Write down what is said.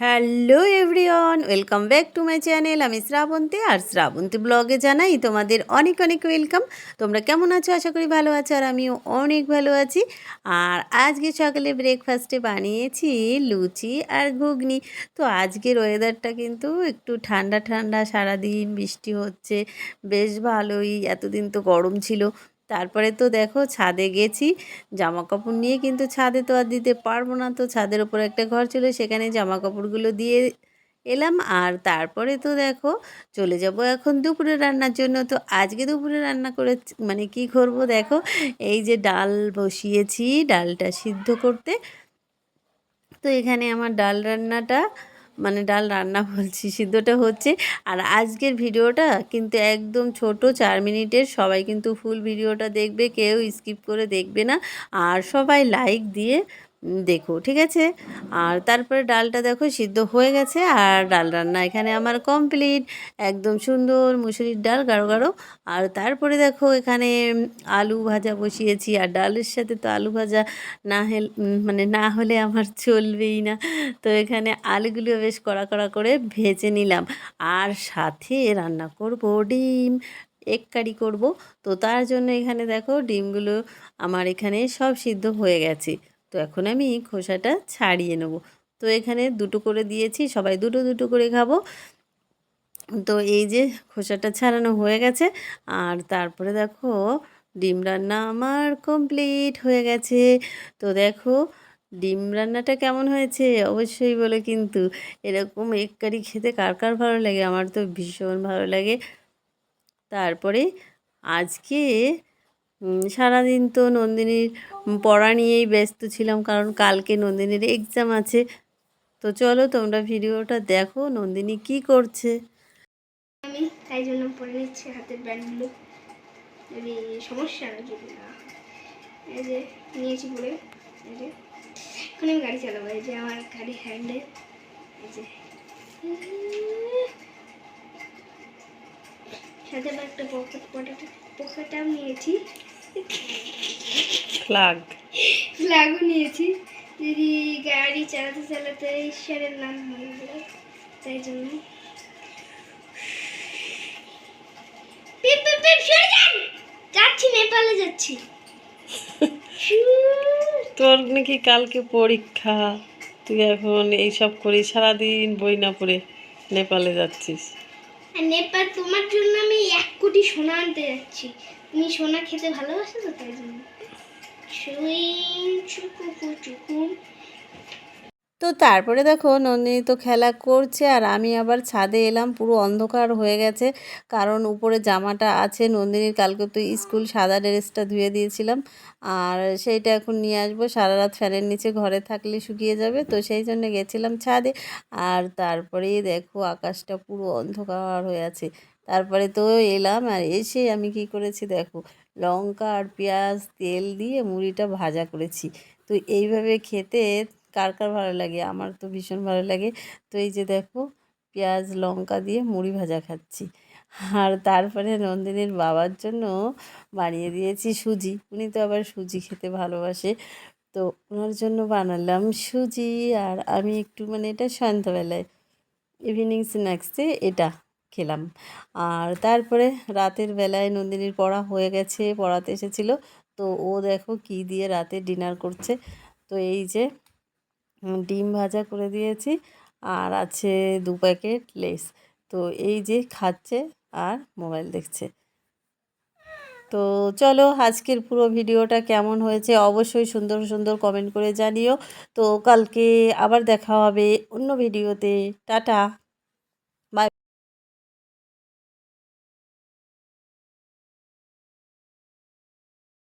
Hello everyone welcome back to my channel আমি শ্রাবন্তী আর শ্রাবন্তী ব্লগে জানাই তোমাদের অনেক অনেক ওয়েলকাম তোমরা কেমন আছো? আশা করি ভালো আছো আর আমিও অনেক ভালো আছি। আর আজকে সকালে ব্রেকফাস্টে বানিয়েছি লুচি আর ঘুগনি। তো আজকের ওয়েদারটা কিন্তু একটু ঠান্ডা ঠান্ডা, সারাদিন বৃষ্টি হচ্ছে, বেশ ভালোই। এতদিন তো গরম ছিল। তারপরে তো দেখো ছাদে গেছি জামা কাপড় নিয়ে কিন্তু ছাদে তো আর দিতে পারব না। তো ছাদের ওপর একটা ঘর ছিল, সেখানে জামা কাপড়গুলো দিয়ে এলাম। আর তারপরে তো দেখো চলে যাব এখন দুপুরে রান্নার জন্য। তো আজকে দুপুরে রান্না করে মানে কি করব দেখো, এই যে ডাল বসিয়েছি, ডালটা সিদ্ধ করতে। তো এখানে আমার ডাল রান্নাটা মানে ডাল রান্না বলছি, সিদ্ধটা হচ্ছে। আর আজকের ভিডিওটা কিন্তু একদম ছোট, চার মিনিটের। সবাই কিন্তু ফুল ভিডিওটা দেখবে, কেউ স্কিপ করে দেখবে না। আর সবাই লাইক দিয়ে দেখো, ঠিক আছে? আর তারপরে ডালটা দেখো সিদ্ধ হয়ে গেছে, আর ডাল রান্না এখানে আমার কমপ্লিট একদম সুন্দর মুসুরির ডাল, গাঢ় গাঢ়। আর তারপরে দেখো এখানে আলু ভাজা বসিয়েছি, আর ডালের সাথে তো আলু ভাজা না হেল মানে না হলে আমার চলবেই না। তো এখানে আলুগুলো বেশ কড়া কড়া করে ভেজে নিলাম। আর সাথে রান্না করব ডিম, এক কারি করব। তো তার জন্য এখানে দেখো ডিমগুলো আমার এখানে সব সিদ্ধ হয়ে গেছে। তো এখন আমি খোসাটা ছাড়িয়ে নেব। তো এখানে দুটো করে দিয়েছি, সবাই দুটো দুটো করে খাব। তো এই যে খোসাটা ছাড়ানো হয়ে গেছে, আর তারপরে দেখো ডিম রান্না আমার কমপ্লিট হয়ে গেছে। তো দেখো ডিম রান্নাটা কেমন হয়েছে অবশ্যই বলে কিন্তু, এরকম এক কারি খেতে কার কার ভালো লাগে? আমার তো ভীষণ ভালো লাগে। তারপরে আজকে সারাদিন তো নন্দিনীর পড়া নিয়েই ব্যস্ত ছিলাম, কারণ কালকে নন্দিনীর এক্সাম আছে। তো চলো তোমরা ভিডিওটা দেখো, নন্দিনী কি করছে। আমি তাই জন্য পরে নিচ্ছি হাতের ব্যান্ডগুলো। যদি সমস্যা না যদি না এই যে, নিয়েছি পরে এই যে, এখন আমি গাড়ি চালাবো। এই যে আমার গাড়ি হ্যান্ডেল এই যে। সাথে একটা পকেট পকেট পকেটাও নিয়েছি। ফ্লাগ ফ্ল্যাগও নিয়েছি। যদি গাড়ি চালাতে চালাতে ঈশ্বরের নাম মনে পড়ে তাই জন্য। যাচ্ছি নেপালে যাচ্ছি। তোর নাকি কালকে পরীক্ষা। তুই এখন এইসব করি সারাদিন বই না পড়ে নেপালে যাচ্ছিস। নেপাল, তোমার জন্য আমি এক কোটি সোনা আনতে যাচ্ছি। তুমি সোনা খেতে ভালোবাসো তো তাই জন্য। চুকু চুকুন তো তারপরে দেখো নন্দিনী তো খেলা করছে আর আমি আবার ছাদে এলাম, পুরো অন্ধকার হয়ে গেছে। কারণ উপরে জামাটা আছে, নন্দিনীর কালকে তো স্কুল সাদা ড্রেসটা ধুয়ে দিয়েছিলাম। আর সেইটা এখন নিয়ে আসব, সারা রাত ফ্যানের নিচে ঘরে থাকলে শুকিয়ে যাবে। তো সেই জন্য গেছিলাম ছাদে। আর তারপরেই দেখো আকাশটা পুরো অন্ধকার হয়ে আছে। তারপরে তো এলাম আর এসে আমি কি করেছি দেখো, লঙ্কা আর পেঁয়াজ তেল দিয়ে মুড়িটা ভাজা করেছি। তো এইভাবে খেতে কার কার ভালো লাগে? আমার তো ভীষণ ভালো লাগে। তো এই যে দেখো, পেঁয়াজ, লঙ্কা দিয়ে মুড়ি ভাজা খাচ্ছি। আর তারপরে নন্দিনীর বাবার জন্য বানিয়ে দিয়েছি সুজি। উনি তো আবার সুজি খেতে ভালোবাসে। তো ওনার জন্য বানালাম সুজি। আর আমি একটু মানে এটা সন্ধ্যাবেলায় ইভিনিং স্ন্যাক্সে এটা খেলাম। আর তারপরে রাতের বেলায় নন্দিনীর পড়া হয়ে গেছে, পড়াতে এসেছিল। তো ও দেখো কি দিয়ে রাতে ডিনার করছে। তো এই যে ডিম ভাজা করে দিয়েছি আর আছে দু প্যাকেট লেস। তো এই যে খাচ্ছে আর মোবাইল দেখছে। তো চলো আজকের পুরো ভিডিওটা কেমন হয়েছে অবশ্যই সুন্দর সুন্দর কমেন্ট করে জানিও। তো কালকে আবার দেখা হবে অন্য ভিডিওতে। টাটা।